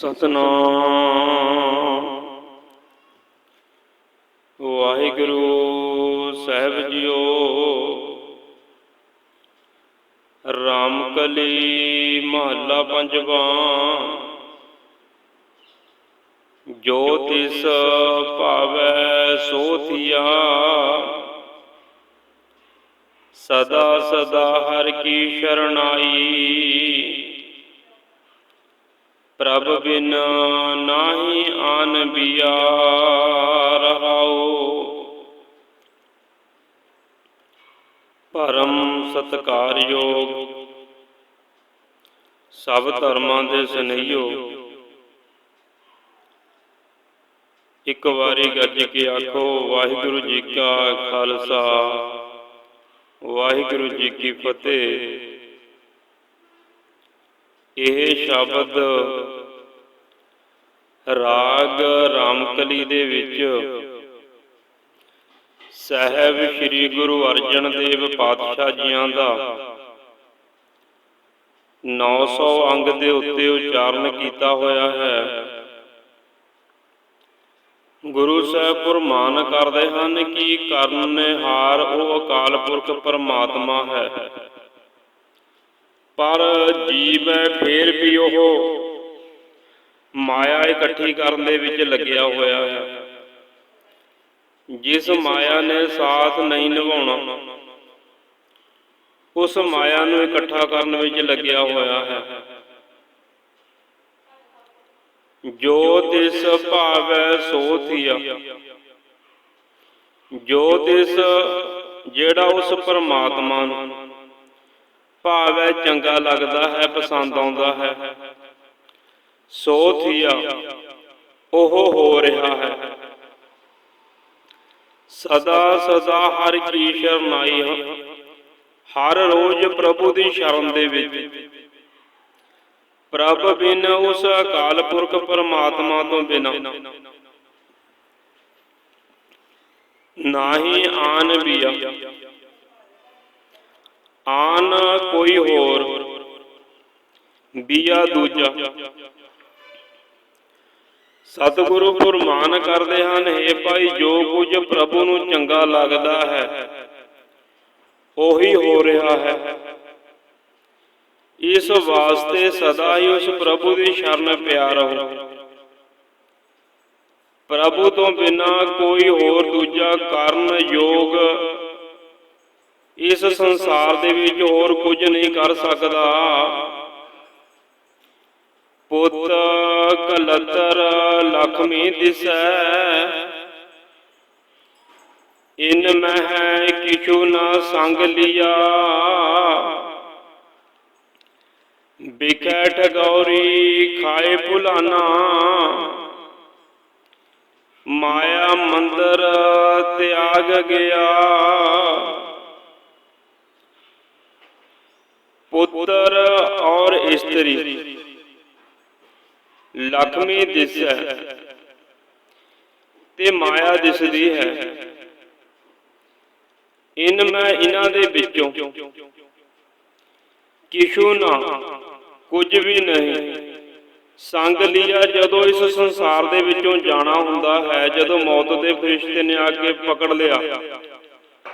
ਸਤਨਾਮ। ਵਾਹਿਗੁਰੂ ਸਾਹਿਬ ਜੀਓ, ਰਾਮਕਲੀ ਮਹੱਲਾ ਪੰਜਵਾਂ। ਜੋ ਤਿਸ ਭਾਵੈ ਸੋ ਥੀਆ, ਸਦਾ ਸਦਾ ਹਰ ਕੀ ਸ਼ਰਣਾਈ ਪ੍ਰਭ ਬਿਨ ਨਾਹੀ ਆਨ ਬਿਆ ਰਹਾਉ ਪਰਮ ਸਤਕਾਰਯੋਗ ਸਭ ਧਰਮਾਂ ਦੇ ਸਨਈਓ ਇੱਕ ਵਾਰੀ ਗੱਜ ਕੇ ਆਖੋ, ਵਾਹਿਗੁਰੂ ਜੀ ਕਾ ਖਾਲਸਾ, ਵਾਹਿਗੁਰੂ ਜੀ ਕੀ ਫਤਿਹ। ਇਹ ਸ਼ਬਦ ਰਾਗ ਰਾਮਕਲੀ ਦੇ ਵਿੱਚ ਸਹਿਬ ਸ੍ਰੀ ਗੁਰੂ ਅਰਜਨ ਦੇਵ ਪਾਤਸ਼ਾਹ ਜੀਆਂ ਦਾ 900 ਅੰਗ ਦੇ ਉੱਤੇ ਉਚਾਰਨ ਕੀਤਾ ਹੋਇਆ ਹੈ। ਗੁਰੂ ਸਾਹਿਬ ਫਰਮਾਨ ਕਰਦੇ ਹਨ ਕਿ ਕਰਨਹਾਰ ਉਹ ਅਕਾਲ ਪੁਰਖ ਪਰਮਾਤਮਾ ਹੈ। ਪਰ ਜੀਵ ਹੈ, ਫੇਰ ਵੀ ਉਹ ਮਾਇਆ ਇਕੱਠੀ ਕਰਨ ਦੇ ਵਿੱਚ ਲੱਗਿਆ ਹੋਇਆ ਹੈ। ਜਿਸ ਮਾਇਆ ਨੇ ਸਾਥ ਨਹੀਂ ਨਿਭਾਉਣਾ, ਉਸ ਮਾਇਆ ਨੂੰ ਇਕੱਠਾ ਕਰਨ ਵਿੱਚ ਲੱਗਿਆ ਹੋਇਆ ਹੈ। ਜੋ ਤਿਸ ਭਾਵੈ, ਸੋ ਥੀਆ। ਜੋ ਤਿਸ ਜਿਹੜਾ ਉਸ ਪਰਮਾਤਮਾ ਨੂੰ ਭਾਵੈ ਚੰਗਾ ਲੱਗਦਾ ਹੈ, ਪਸੰਦ ਆਉਂਦਾ ਹੈ। ਸੋ ਥੀਆ, ਉਹ ਹੋ ਰਿਹਾ ਹੈ। ਸਦਾ ਸਦਾ ਹਰ ਕੀ ਸ਼ਰਨਾਈ, ਹਰ ਰੋਜ਼ ਪ੍ਰਭੂ ਦੀ ਸ਼ਰਨ ਦੇ ਵਿੱਚ। ਪ੍ਰਭ ਬਿਨ ਉਸ ਅਕਾਲ ਪੁਰਖ ਪਰਮਾਤਮਾ ਤੋਂ ਬਿਨਾ। ਨਾਹੀ ਆਨ ਬਿਆ। ਆਨ ਕੋਈ ਹੋਰ। ਬੀਆ ਦੂਜਾ। ਸਤਿਗੁਰੂ ਫਰਮਾਨ ਕਰਦੇ ਹਨ हे ਭਾਈ, ਜੋ ਕੁਝ ਪ੍ਰਭੂ ਨੂੰ ਚੰਗਾ ਲੱਗਦਾ ਹੈ, ਉਹੀ ਹੋ ਰਿਹਾ ਹੈ। ਇਸ ਵਾਸਤੇ ਸਦਾ ਹੀ ਉਸ ਪ੍ਰਭੂ ਦੀ ਸ਼ਰਨ ਪਿਆ ਰਹੋ। ਪ੍ਰਭੂ ਤੋਂ ਬਿਨਾ ਕੋਈ ਹੋਰ ਦੂਜਾ ਕਰਨ ਯੋਗ ਇਸ ਸੰਸਾਰ ਦੇ ਵਿੱਚ ਹੋਰ ਕੁਝ ਨਹੀਂ ਕਰ ਸਕਦਾ। ਪੁੱਤ ਕਲਤਰ ਲਖਮੀ ਦਿਸੈ। ਇਨ ਮਹਿ ਕਿਛੂ ਨਾ ਸੰਗ ਲਿਆ। ਬਿਖੈ ਠਗੌਰੀ ਖਾਏ ਭੁਲਾਨਾ ਮਾਇਆ ਮੰਦਰ ਤਿਆਗ ਗਿਆ। ਪੁੱਤਰ ਔਰ ਇਸਤਰੀ। ਲక్ష్ਮੀ ਦਿਸੈ ਤੇ ਮਾਇਆ ਦਿਸਦੀ ਹੈ। ਇਨ ਮੈਂ ਇਹਨਾਂ ਦੇ ਵਿੱਚੋਂ ਕਿਛੂ ਨਾ, ਕੁਝ ਵੀ ਨਹੀਂ। ਸੰਗ ਲਿਆ ਜਦੋਂ ਇਸ ਸੰਸਾਰ ਦੇ ਵਿੱਚੋਂ ਜਾਣਾ ਹੁੰਦਾ ਹੈ, ਜਦੋਂ ਮੌਤ ਦੇ ਫਰਿਸ਼ਤੇ ਨੇ ਆ ਕੇ ਪਕੜ ਲਿਆ।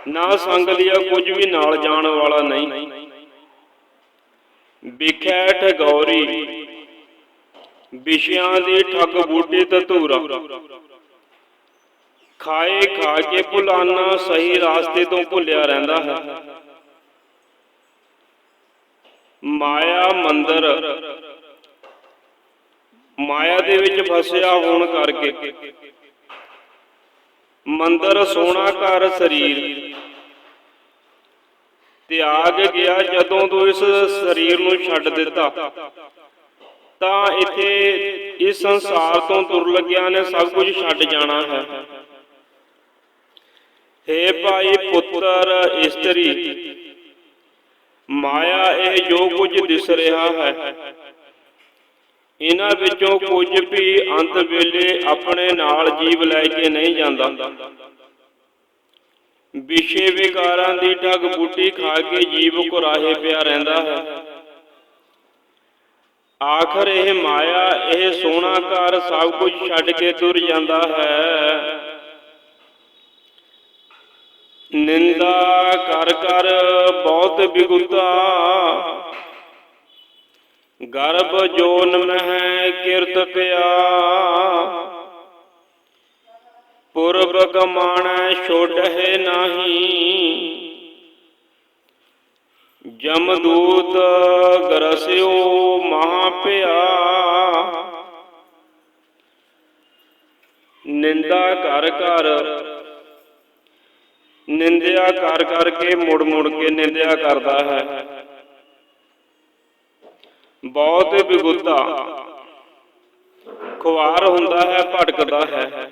ਨਾ ਸੰਗ ਲਿਆ, ਕੁਝ ਵੀ ਨਾਲ ਜਾਣ ਵਾਲਾ ਨਹੀਂ। ਵਿਖੈ ਠਗੌਰੀ। ਵਿਸ਼ਿਆਂ ਦੀ ਠੱਗ ਬੂਟੀ ਧਤੂਰਾ ਖਾਏ ਖਾ ਕੇ ਭੁਲਾਨਾ ਸਹੀ ਰਾਸਤੇ ਤੋਂ ਭੁੱਲਿਆ ਰਹਿੰਦਾ ਹੈ। ਮਾਇਆ ਮੰਦਰ। ਮਾਇਆ ਦੇ ਵਿੱਚ ਫਸਿਆ ਹੋਣ ਕਰਕੇ। ਮੰਦਰ ਸੋਨਾ ਘਰ, ਸਰੀਰ। ਤਿਆਗ ਗਿਆ ਜਦੋਂ ਤੋਂ ਇਸ ਸਰੀਰ ਨੂੰ ਛੱਡ ਦਿੱਤਾ। ਤਾਂ ਇੱਥੇ ਇਸ ਸੰਸਾਰ ਤੋਂ ਤੁਰ ਲੱਗਿਆ ਨੇ ਸਭ ਕੁਝ ਛੱਡ ਜਾਣਾ ਹੈ। ਹੇ ਭਾਈ ਪੁੱਤਰ ਇਸਤਰੀ, ਮਾਇਆ ਇਹ ਜੋ ਕੁਝ ਦਿਸ ਰਿਹਾ ਹੈ। ਇਹਨਾਂ ਵਿੱਚੋਂ ਕੁਝ ਵੀ ਅੰਤ ਵੇਲੇ ਆਪਣੇ ਨਾਲ ਜੀਵ ਲੈ ਕੇ ਨਹੀਂ ਜਾਂਦਾ। ਵਿਸ਼ੇ ਵਿਕਾਰਾਂ ਦੀ ਠੱਗ ਬੂਟੀ ਖਾ ਕੇ ਜੀਵ ਕੁਰਾਹੇ ਪਿਆ ਰਹਿੰਦਾ ਹੈ। ਆਖਰ ਇਹ ਮਾਇਆ, ਇਹ ਸੋਹਣਾ ਘਰ ਸਭ ਕੁਝ ਛੱਡ ਕੇ ਤੁਰ ਜਾਂਦਾ ਹੈ। ਨਿੰਦਾ ਕਰ ਕਰ ਬਹੁਤ ਬਿਗੁਤਾ। ਗਰਭ ਜੋਨ ਮਹਿ ਕਿਰਤ ਪਿਆ। ਪੁਰਬ ਕਮਾਣੈ ਛੋਟਹਿ ਨਾਹੀ। ਜਮਦੂਤ ਗਰਸਿਓ ਮਹਾ ਪਿਆ ਨਿੰਦਾ ਕਰ ਕਰ ਨਿੰਦਿਆ ਕਰ ਕਰਕੇ ਮੁੜ ਮੁੜ ਕੇ ਨਿੰਦਿਆ ਕਰਦਾ ਹੈ। ਬਹੁਤ ਬਿਗੁੱਤਾ ਖੁਆਰ ਹੁੰਦਾ ਹੈ, ਭਟਕਦਾ ਹੈ।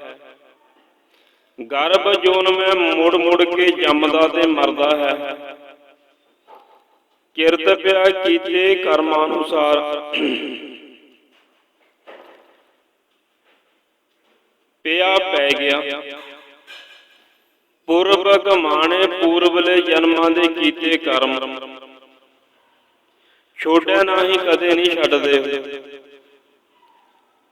ਗਰਭ ਜੋਨ ਮੈਂ ਮੁੜ ਮੁੜ ਕੇ ਜੰਮਦਾ ਤੇ ਮਰਦਾ ਹੈ। ਕਿਰਤ ਪਿਆ ਕੀਤੇ ਕਰਮਾਂ ਅਨੁਸਾਰ ਪਿਆ ਪੈ ਗਿਆ। ਪੁਰਬ ਕਮਾਣੇ ਪੂਰਬਲੇ ਜਨਮਾਂ ਦੇ ਕੀਤੇ ਕਰਮ। ਛੋੜਿਆ ਨਹੀਂ ਕਦੇ ਨਹੀਂ ਛੱਡਦੇ।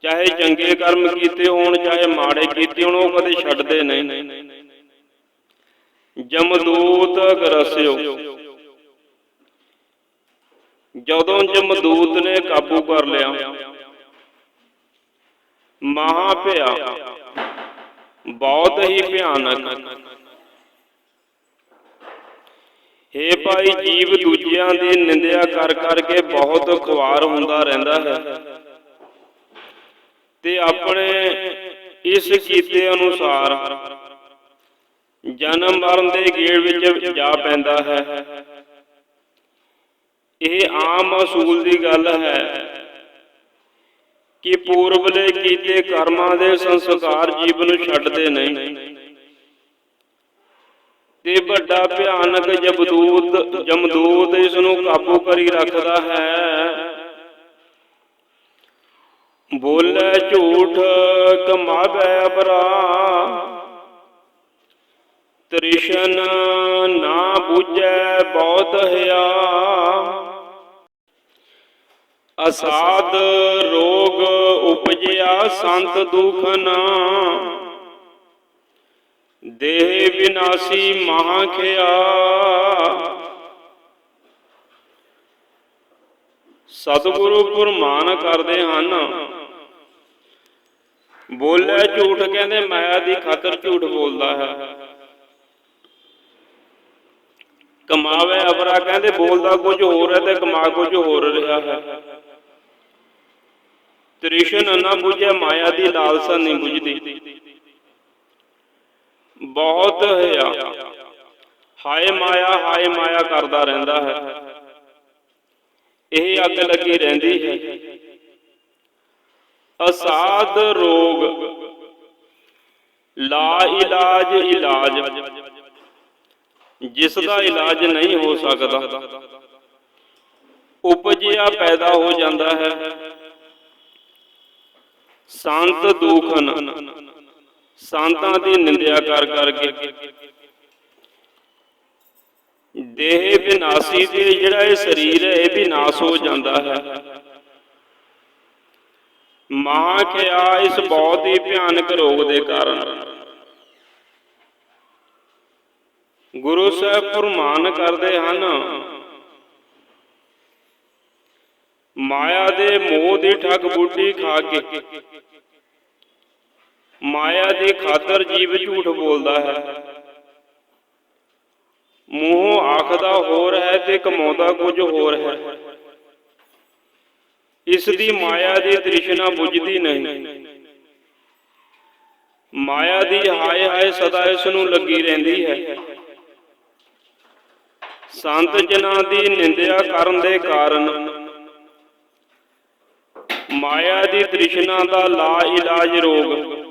ਚਾਹੇ ਚੰਗੇ ਕਰਮ ਕੀਤੇ ਹੋਣ, ਚਾਹੇ ਮਾੜੇ ਕੀਤੇ ਹੋਣ, ਉਹ ਕਦੇ ਛੱਡਦੇ ਨਹੀਂ। ਜਮਦੂਤ ਗਰਸਿਓ। ਜਦੋਂ ਜਮਦੂਤ ਨੇ ਕਾਬੂ ਕਰ ਲਿਆ, ਮਹਾ ਭਿਆ। ਬਹੁਤ ਹੀ ਭਿਆਨਕ। ਹੇ ਭਾਈ, ਜੀਵ ਦੂਜਿਆਂ ਦੀ ਨਿੰਦਿਆ ਕਰ ਕਰਕੇ ਬਹੁਤ ਖੁਆਰ ਹੁੰਦਾ ਰਹਿੰਦਾ ਹੈ। ਤੇ ਆਪਣੇ ਇਸ ਕੀਤੇ ਅਨੁਸਾਰ ਜਨਮ ਮਰਨ ਦੇ ਗੇੜ ਵਿੱਚ ਜਾ ਪੈਂਦਾ ਹੈ। ਇਹ ਆਮ ਅਸੂਲ ਦੀ ਗੱਲ ਹੈ ਕਿ ਪੂਰਬਲੇ ਕੀਤੇ ਕਰਮਾਂ ਦੇ ਸੰਸਕਾਰ ਜੀਵ ਨੂੰ ਛੱਡਦੇ ਨਹੀਂ। ਤੇ ਵੱਡਾ ਭਿਆਨਕ ਜਮਦੂਤ ਜਮਦੂਤ ਇਸ ਨੂੰ ਕਾਬੂ ਕਰੀ ਰੱਖਦਾ ਹੈ। ਬੋਲੇ ਝੂਠ ਕਮਾਵੇ ਅਬਰਾ ਤ੍ਰਿਸ਼ਨ ਨਾ ਬੁਝੈ ਬਹੁਤ ਹਿਆ ਅਸਾਦ ਰੋਗ ਉਪਜਿਆ ਸੰਤ ਦੁਖ ਨਾ। ਦੇਹ ਵਿਨਾਸੀ ਮਹਾ ਖਿਆ। ਸਤਿਗੁਰੂ ਪੁਰਮਾਨ ਕਰਦੇ ਹਨ। ਬੋਲੇ ਝੂਠ ਕਹਿੰਦੇ ਮਾਇਆ ਦੀ ਖਾਤਰ ਝੂਠ ਬੋਲਦਾ ਹੈ। ਕਮਾਵੇ ਅਬਰਾ ਕਹਿੰਦੇ ਬੋਲਦਾ ਕੁਝ ਹੋਰ ਹੈ ਤੇ ਕਮਾ ਕੁਝ ਹੋਰ ਰਿਹਾ ਹੈ। ਤ੍ਰਿਸ਼ਨ ਨਾ ਬੁਝੇ ਮਾਇਆ ਦੀ ਲਾਲਸਾ ਨਹੀਂ ਬੁਝਦੀ। ਬਹੁਤ ਹਿਆ ਹਾਏ ਮਾਇਆ ਹਾਏ ਮਾਇਆ ਕਰਦਾ ਰਹਿੰਦਾ ਹੈ। ਇਹ ਅੱਗ ਲੱਗੀ ਰਹਿੰਦੀ ਹੈ। ਅਸਾਧ ਰੋਗ। ਲਾ ਇਲਾਜ ਇਲਾਜ। ਜਿਸ ਦਾ ਇਲਾਜ ਨਹੀਂ ਹੋ ਸਕਦਾ, ਉਪਜਿਆ ਪੈਦਾ ਹੋ ਜਾਂਦਾ ਹੈ। ਸੰਤ ਦੁਖਨ, ਸੰਤਾਂ ਦੀ ਨਿੰਦਿਆ ਕਰ ਕਰਕੇ। ਦੇਹ ਵਿਨਾਸੀ ਦੇ ਜਿਹੜਾ ਇਹ ਸਰੀਰ ਹੈ, ਇਹ ਵੀ ਨਾਸ ਹੋ ਜਾਂਦਾ ਹੈ। ਮਾਂ ਖਿਆ ਇਸ ਬਹੁਤ ਹੀ ਭਿਆਨਕ ਰੋਗ ਦੇ ਕਾਰਨ। ਗੁਰੂ ਸਾਹਿਬ ਫਰਮਾਨ ਕਰਦੇ ਹਨ, ਮਾਇਆ ਦੇ ਮੋਹ ਦੀ ਠੱਗ ਬੁੱਢੀ ਖਾ ਕੇ। ਮਾਇਆ ਦੀ ਖਾਤਰ ਜੀਵ ਝੂਠ ਬੋਲਦਾ ਹੈ। ਮੂੰਹ ਆਖਦਾ ਹੋਰ ਹੈ ਤੇ ਕਮਾਉਂਦਾ ਕੁਝ ਹੋਰ ਹੈ। ਇਸ ਦੀ ਮਾਇਆ ਦੀ ਤ੍ਰਿਸ਼ਨਾ ਬੁਝਦੀ ਨਹੀਂ। ਮਾਇਆ ਦੀ ਹਾਏ ਹਾਏ ਸਦਾ ਇਸ ਨੂੰ ਲੱਗੀ ਰਹਿੰਦੀ ਹੈ। ਸੰਤ ਜਨਾਂ ਦੀ ਨਿੰਦਿਆ ਕਰਨ ਦੇ ਕਾਰਨ ਮਾਇਆ ਦੀ ਤ੍ਰਿਸ਼ਨਾ ਦਾ ਲਾ ਇਲਾਜ ਰੋਗ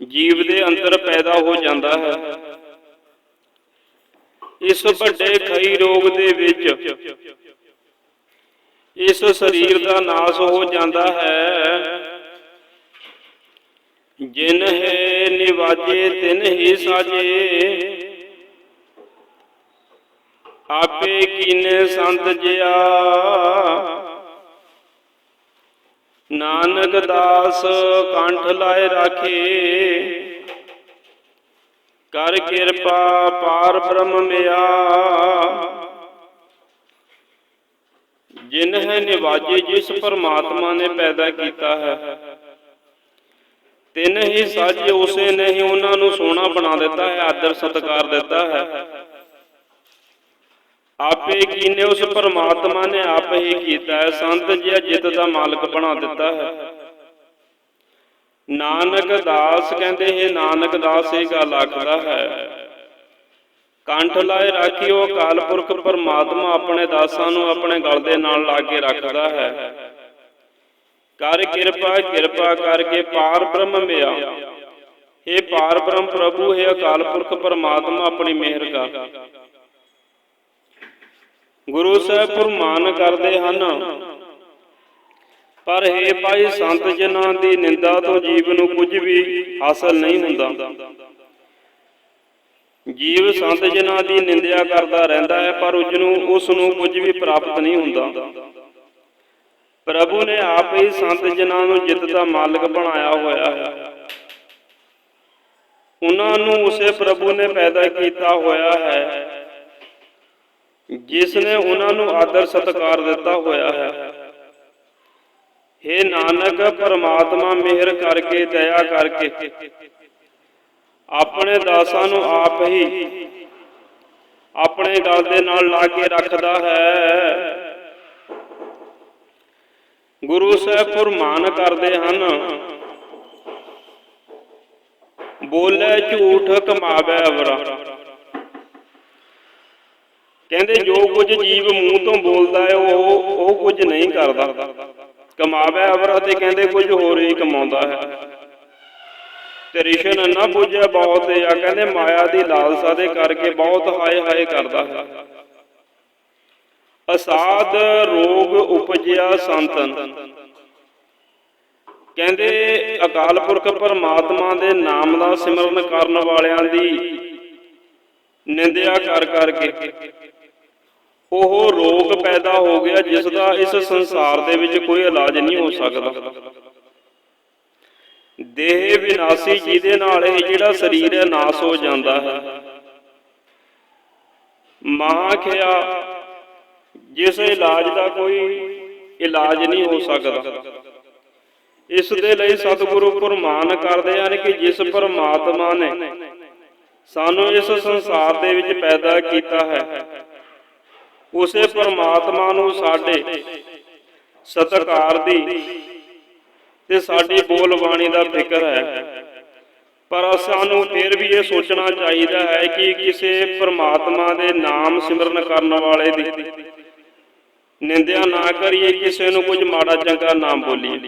ਜੀਵ ਦੇ ਅੰਦਰ ਪੈਦਾ ਹੋ ਜਾਂਦਾ ਹੈ। ਇਸ ਵੱਡੇ ਖਈ ਰੋਗ ਦੇ ਵਿੱਚ ਇਸ ਸਰੀਰ ਦਾ ਨਾਸ ਹੋ ਜਾਂਦਾ ਹੈ। ਜਿਨ ਹੈ ਨਿਵਾਜੇ, ਤਿਨ ਹੀ ਸਾਜੇ। ਆਪੇ ਕੀਨੇ ਸੰਤ ਜਿਆ। ਨਾਨਕ ਦਾਸ ਕੰਠ ਲਾਏ ਰਾਖੇ। ਕਰ ਕਿਰਪਾ ਪਾਰ ਬ੍ਰਹਮ ਮਿਆ। ਜਿਨ ਹੈ ਨਿਵਾਜੇ ਜਿਸ ਪਰਮਾਤਮਾ ਨੇ ਪੈਦਾ ਕੀਤਾ ਹੈ। ਤਿੰਨ ਹੀ ਸਾਜੇ ਉਸੇ ਨੇ ਹੀ ਉਹਨਾਂ ਨੂੰ ਸੋਹਣਾ ਬਣਾ ਦਿੱਤਾ ਹੈ, ਆਦਰ ਸਤਕਾਰ ਦਿੱਤਾ ਹੈ। ਆਪੇ ਕੀਨੇ ਉਸ ਪਰਮਾਤਮਾ ਨੇ ਆਪ ਹੀ ਕੀਤਾ ਹੈ, ਸੰਤ ਜੀ ਜਿੱਤ ਦਾ ਮਾਲਕ ਬਣਾ ਦਿੱਤਾ ਹੈ। ਨਾਨਕ ਦਾਸ ਕਹਿੰਦੇ ਇਹ ਨਾਨਕ ਦਾਸ ਇਹ ਗੱਲ ਆਖਦਾ ਹੈ। ਕੰਠ ਲਾਏ ਰਾਖੀ ਅਕਾਲ ਪੁਰਖ ਪਰਮਾਤਮਾ ਆਪਣੇ ਦਾਸਾਂ ਨੂੰ ਆਪਣੇ ਗਲ ਦੇ ਨਾਲ ਲਾ ਕੇ ਰੱਖਦਾ ਹੈ। ਕਰ ਕਿਰਪਾ ਕਿਰਪਾ ਕਰਕੇ ਪਾਰ ਬ੍ਰਹਮ ਮਿਆ। ਇਹ ਪਾਰ ਬ੍ਰਹਮ ਪ੍ਰਭੂ, ਹੈ ਅਕਾਲ ਪੁਰਖ ਪਰਮਾਤਮਾ, ਆਪਣੀ ਮਿਹਰ ਕਰ। ਗੁਰੂ ਸਾਹਿਬ ਫਰਮਾਨ ਕਰਦੇ ਹਨ, ਪਰ ਹੈ ਭਾਈ ਸੰਤ ਜਨਾਂ ਦੀ ਨਿੰਦਾ ਤੋਂ ਜੀਵ ਨੂੰ ਕੁਝ ਵੀ ਹਾਸਲ ਨਹੀਂ ਹੁੰਦਾ। ਜੀਵ ਸੰਤ ਜਨਾਂ ਦੀ ਨਿੰਦਿਆ ਕਰਦਾ ਰਹਿੰਦਾ ਹੈ, ਪਰ ਉਸ ਨੂੰ ਉਸ ਨੂੰ ਕੁਝ ਵੀ ਪ੍ਰਾਪਤ ਨਹੀਂ ਹੁੰਦਾ। ਪ੍ਰਭੂ ਨੇ ਆਪ ਹੀ ਸੰਤ ਜਨਾਂ ਨੂੰ ਜਿੱਤ ਦਾ ਮਾਲਕ ਬਣਾਇਆ ਹੋਇਆ ਹੈ। ਉਹਨਾਂ ਨੂੰ ਉਸੇ ਪ੍ਰਭੂ ਨੇ ਪੈਦਾ ਕੀਤਾ ਹੋਇਆ ਹੈ ਜਿਸ ਨੇ ਉਹਨਾਂ ਨੂੰ ਆਦਰ ਸਤਕਾਰ ਦਿੱਤਾ ਹੋਇਆ ਹੈ। हे ਨਾਨਕ, ਪਰਮਾਤਮਾ ਮਿਹਰ ਕਰਕੇ, ਦਇਆ ਕਰਕੇ ਆਪਣੇ ਦਾਸਾਂ ਨੂੰ ਆਪ ਹੀ ਆਪਣੇ ਗਲ ਦੇ ਨਾਲ ਲਾ ਕੇ ਰੱਖਦਾ ਹੈ। ਗੁਰੂ ਸਾਹਿਬ ਫਰਮਾਨ ਕਰਦੇ ਹਨ, ਬੋਲੇ ਝੂਠ ਕਮਾਵੇ ਅਵਰਾ। ਕਹਿੰਦੇ ਜੋ ਕੁਝ ਜੀਵ ਮੂੰਹ ਤੋਂ ਬੋਲਦਾ ਹੈ, ਉਹ ਉਹ ਕੁਝ ਨਹੀਂ ਕਰਦਾ। ਕਮਾਵੇ ਅਵਰਾ ਤੇ ਕਹਿੰਦੇ ਕੁਝ ਹੋਰ ਹੀ ਕਮਾਉਂਦਾ ਹੈ। ਤੇ ਰਿਸ਼ਨ ਨਾ ਬੁੱਝਿਆ ਬਹੁਤ ਆ, ਕਹਿੰਦੇ ਮਾਇਆ ਦੀ ਲਾਲਸਾ ਦੇ ਕਰਕੇ ਬਹੁਤ ਹਾਏ ਹਾਏ ਕਰਦਾ। ਹੈ ਅਸਾਦ ਰੋਗ ਉਪਜਿਆ ਸੰਤਨ। ਕਹਿੰਦੇ ਅਕਾਲ ਪੁਰਖ ਪਰਮਾਤਮਾ ਦੇ ਨਾਮ ਦਾ ਸਿਮਰਨ ਕਰਨ ਵਾਲਿਆਂ ਦੀ ਨਿੰਦਿਆ ਕਰ ਕਰਕੇ ਉਹ ਰੋਗ ਪੈਦਾ ਹੋ ਗਿਆ, ਜਿਸ ਦਾ ਇਸ ਸੰਸਾਰ ਦੇ ਵਿੱਚ ਕੋਈ ਇਲਾਜ ਨਹੀਂ ਹੋ ਸਕਦਾ। ਦੇਹ ਵਿਨਾਸੀ ਜਿਹਦੇ ਨਾਲ ਇਹ ਜਿਹੜਾ ਸਰੀਰ ਹੈ, ਨਾਸ ਹੋ ਜਾਂਦਾ ਹੈ। ਮਹਾਖਿਆ ਜਿਸ ਇਲਾਜ ਦਾ ਕੋਈ ਇਲਾਜ ਨਹੀਂ ਹੋ ਸਕਦਾ, ਇਸ ਦੇ ਲਈ ਸਤਿਗੁਰੂ ਫਰਮਾਨ ਕਰਦੇ ਹਨ ਕਿ ਜਿਸ ਪਰਮਾਤਮਾ ਨੇ ਸਾਨੂੰ ਇਸ ਸੰਸਾਰ ਦੇ ਵਿੱਚ ਪੈਦਾ ਕੀਤਾ ਹੈ, ਉਸੇ ਪਰਮਾਤਮਾ ਨੂੰ ਸਾਡੇ ਸਤਿਕਾਰ ਦੀ ਤੇ ਸਾਡੀ ਬੋਲ ਬਾਣੀ ਦਾ ਫਿਕਰ ਹੈ। ਪਰ ਸਾਨੂੰ ਫਿਰ ਵੀ ਇਹ ਸੋਚਣਾ ਚਾਹੀਦਾ ਹੈ ਕਿ ਕਿਸੇ ਪਰਮਾਤਮਾ ਦੇ ਨਾਮ ਸਿਮਰਨ ਕਰਨ ਵਾਲੇ ਦੀ ਨਿੰਦਿਆ ਨਾ ਕਰੀਏ, ਕਿਸੇ ਨੂੰ ਕੁਝ ਮਾੜਾ ਚੰਗਾ ਨਾ ਬੋਲੀਏ।